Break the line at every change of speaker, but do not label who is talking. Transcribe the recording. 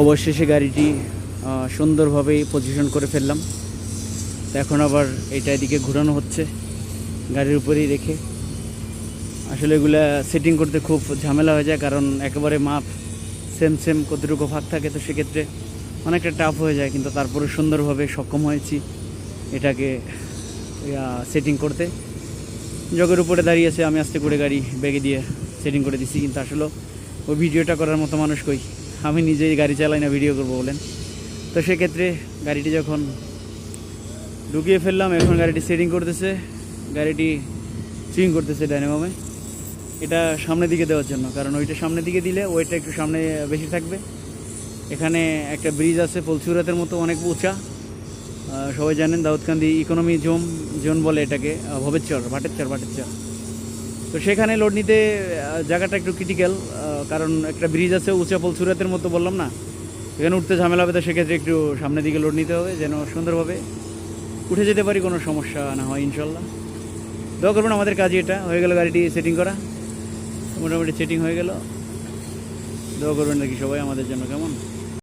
অবশেষে গাড়িটি আহ, সুন্দরভাবে পজিশন করে ফেললাম। তো এখন আবার এটা এদিকে ঘোরানো হচ্ছে গাড়ির উপরেই রেখে। আসলে এগুলা সেটিং করতে খুব ঝামেলা হয়ে যায় কারণ একেবারে মাপ সেম সেম কতটুকু ফাঁক থাকে তো সেক্ষেত্রে অনেকটা টাফ হয়ে যায় কিন্তু তারপরে সুন্দরভাবে সক্ষম হয়েছি এটাকে সেটিং করতে। জগের উপরে দাঁড়িয়েছে আমি আস্তে করে গাড়ি ব্যাগে দিয়ে সেটিং করে দিছি কিন্তু আসলে ওই ভিডিওটা করার মতো মানুষ কই? আমি নিজেই গাড়ি চালাই না ভিডিও করব বলেন। তো সেক্ষেত্রে গাড়িটি যখন ঢুকিয়ে ফেললাম এখন গাড়িটি সেটিং করতেছে গাড়িটি সুইং করতেছে ডাইনামামে এটা সামনের দিকে দেওয়ার জন্য কারণ ওইটা সামনের দিকে দিলে ওইটা একটু সামনে বেশি থাকবে। এখানে একটা ব্রিজ আছে পলসুরাতের মতো অনেক উঁচা। সবাই জানেন দাউদকান্দি ইকোনমি জোন জোন বলে এটাকে আহ, ভবেরচর ভাটেরচর ভাটেরচর তো সেখানে লোড নিতে জায়গাটা একটু ক্রিটিক্যাল কারণ একটা ব্রিজ আছে উঁচা পলসুরাতের মতো বললাম না? এখানে উঠতে ঝামেলা হবে, তো সেক্ষেত্রে একটু সামনের দিকে লোড নিতে হবে যেন সুন্দরভাবে উঠে যেতে পারি, কোনো সমস্যা না হয়, ইনশাল্লাহ। দোয়া করবেন, আমাদের কাজই এটা। হয়ে গেল গাড়িটি সেটিং করা। মোটামুটি সেটিং হয়ে গেল। দোয়া করবেন নাকি সবাই আমাদের জন্য, কেমন?